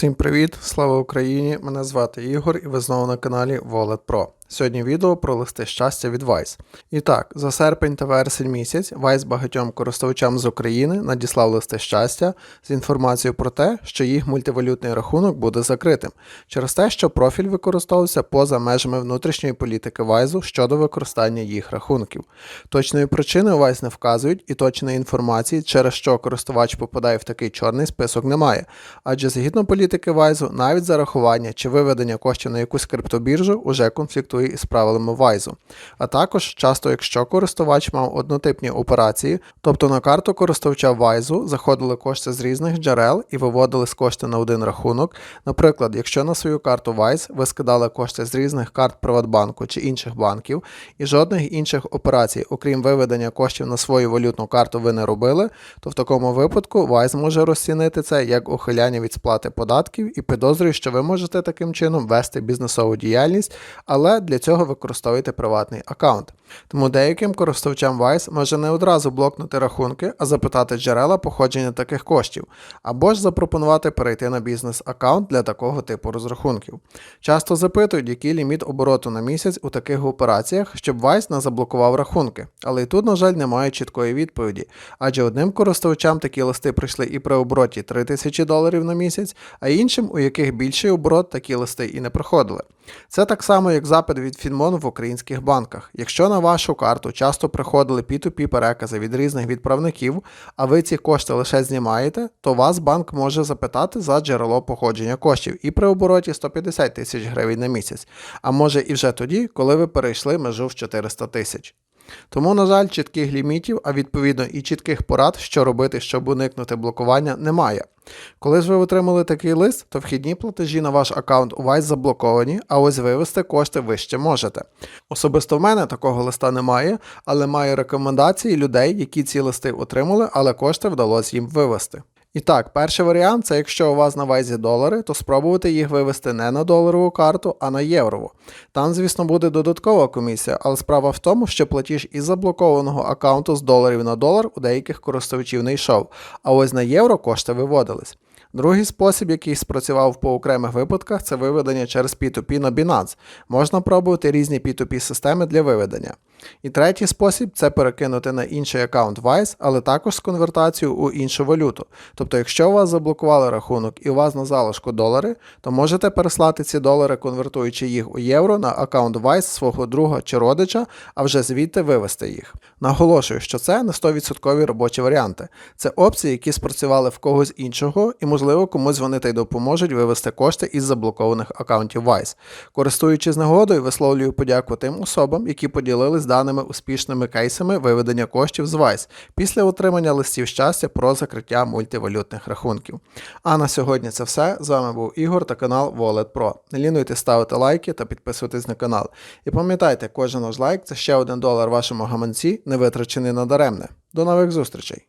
Всім привіт! Слава Україні! Мене звати Ігор і ви знову на каналі Wallet Pro. Сьогодні відео про листи щастя від Vice. І так, за серпень та вересень місяць Vice багатьом користувачам з України надіслав листи щастя з інформацією про те, що їх мультивалютний рахунок буде закритим, через те, що профіль використовувався поза межами внутрішньої політики Vice щодо використання їх рахунків. Точної причини Vice не вказують, і точної інформації, через що користувач попадає в такий чорний список, немає. Адже згідно політики Вайзу, навіть зарахування чи виведення коштів на якусь криптобіржу уже конфліктує із правилами Вайзу. А також часто, якщо користувач мав однотипні операції, тобто на карту користувача Вайзу заходили кошти з різних джерел і виводились кошти на один рахунок. Наприклад, якщо на свою карту Вайз ви скидали кошти з різних карт Приватбанку чи інших банків, і жодних інших операцій, окрім виведення коштів на свою валютну карту, ви не робили, то в такому випадку Вайз може розцінити це як ухиляння від сплати податків і підозрює, що ви можете таким чином вести бізнесову діяльність, але для цього використовуєте приватний аккаунт. Тому деяким користувачам Vice може не одразу блокнути рахунки, а запитати джерела походження таких коштів, або ж запропонувати перейти на бізнес-аккаунт для такого типу розрахунків. Часто запитують, який ліміт обороту на місяць у таких операціях, щоб Vice не заблокував рахунки. Але і тут, на жаль, немає чіткої відповіді, адже одним користувачам такі листи прийшли і при обороті 3000 доларів на місяць, а іншим, у яких більший оборот, такі листи і не проходили. Це так само, як запит від Фінмону в українських банках. Якщо на вашу карту часто приходили P2P перекази від різних відправників, а ви ці кошти лише знімаєте, то вас банк може запитати за джерело походження коштів і при обороті 150 тисяч гривень на місяць, а може і вже тоді, коли ви перейшли межу в 400 тисяч. Тому, на жаль, чітких лімітів, а відповідно і чітких порад, що робити, щоб уникнути блокування, немає. Коли ж ви отримали такий лист, то вхідні платежі на ваш аккаунт у вас заблоковані, а ось вивести кошти ви ще можете. Особисто в мене такого листа немає, але маю рекомендації людей, які ці листи отримали, але кошти вдалося їм вивести. І так, перший варіант це якщо у вас на вайзі долари, то спробувати їх вивести не на доларову карту, а на єврову. Там, звісно, буде додаткова комісія, але справа в тому, що платіж із заблокованого аккаунту з доларів на долар у деяких користувачів не йшов, а ось на євро кошти виводились. Другий спосіб, який спрацював по окремих випадках, це виведення через P2P на Binance. Можна пробувати різні P2P системи для виведення. І третій спосіб це перекинути на інший аккаунт Wise, але також з конвертацією у іншу валюту. Тобто, якщо у вас заблокували рахунок і у вас на залишку долари, то можете переслати ці долари, конвертуючи їх у євро на аккаунт Wise свого друга чи родича, а вже звідти вивести їх. Наголошую, що це не 100% робочі варіанти. Це опції, які спрацювали в когось іншого, і, можливо, комусь вони та й допоможуть вивести кошти із заблокованих аккаунтів Wise. Користуючись нагодою, висловлюю подяку тим особам, які поділились даними успішними кейсами виведення коштів з Vice після отримання листів щастя про закриття мультивалютних рахунків. А на сьогодні це все. З вами був Ігор та канал Wallet Pro. Не лінуйте ставити лайки та підписуватись на канал. І пам'ятайте, кожен ваш лайк це ще один долар вашому гаманці, не витрачений на даремне. До нових зустрічей!